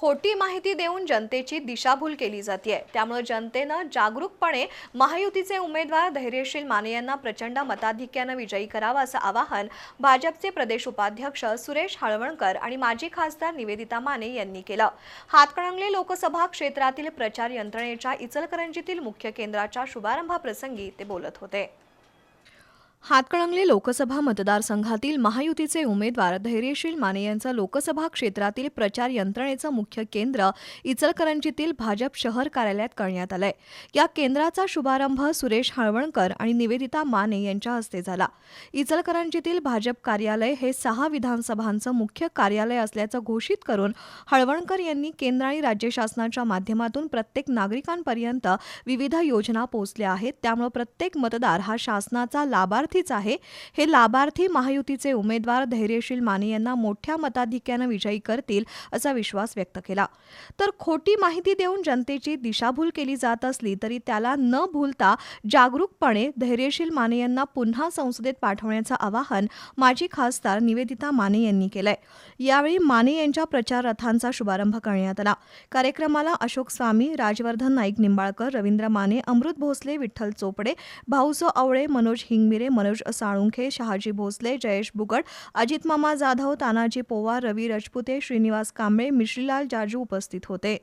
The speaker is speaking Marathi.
खोटी माहिती देऊन जनतेची दिशाभूल केली जाते त्यामुळे जनतेनं जागरूकपणे महायुतीचे उमेदवार धैर्यशील माने यांना प्रचंड मताधिक्यानं विजयी करावा असं आवाहन भाजपचे प्रदेश उपाध्यक्ष सुरेश हळवणकर आणि माजी खासदार निवेदिता माने यांनी केलं. हातकणंगले लोकसभा क्षेत्रातील प्रचार यंत्रणेच्या इचलकरंजीतील मुख्य केंद्राच्या शुभारंभाप्रसंगी ते बोलत होते. हातकणंगले लोकसभा मतदारसंघातील महायुतीचे उमेदवार धैर्यशील माने यांचा लोकसभा क्षेत्रातील प्रचार यंत्रणेचं मुख्य केंद्र इचलकरंजीतील भाजप शहर कार्यालयात करण्यात आलंय. या केंद्राचा शुभारंभ सुरेश हळवणकर आणि निवेदिता माने यांच्या हस्ते झाला. इचलकरंजीतील भाजप कार्यालय हे सहा विधानसभांचं मुख्य कार्यालय असल्याचं घोषित करून हळवणकर यांनी केंद्र आणि राज्य शासनाच्या माध्यमातून प्रत्येक नागरिकांपर्यंत विविध योजना पोहोचल्या आहेत. त्यामुळे प्रत्येक मतदार हा शासनाचा लाभार्थीच आहे. हे लाभार्थी महायुतीचे उमेदवार धैर्यशील माने यांना मोठ्या मताधिक्यानं विजयी करतील असा विश्वास व्यक्त केला. तर खोटी माहिती देऊन जनतेची दिशाभूल केली जात असली तरी त्याला न भूलता जागरूकपणे धैर्यशील माने यांना पुन्हा संसदेत पाठवण्याचं आवाहन माजी खासदार निवेदिता माने यांनी केलंय. यावेळी माने यांच्या प्रचार रथांचा शुभारंभ करण्यात आला. कार्यक्रमाला अशोक स्वामी राजवर्धन नाईक निंबाळकर रवींद्र माने अमृत भोसले विठ्ठल चोपडे भाऊसो आवळे मनोज हिंगमिरे मनोज साळुंखे शहाजी भोसले जयेश बुगड अजित मामा जाधव तानाजी पोवार रवी रजपुते श्रीनिवास कांबळे मिश्रीलाल जाजू उपस्थित होते.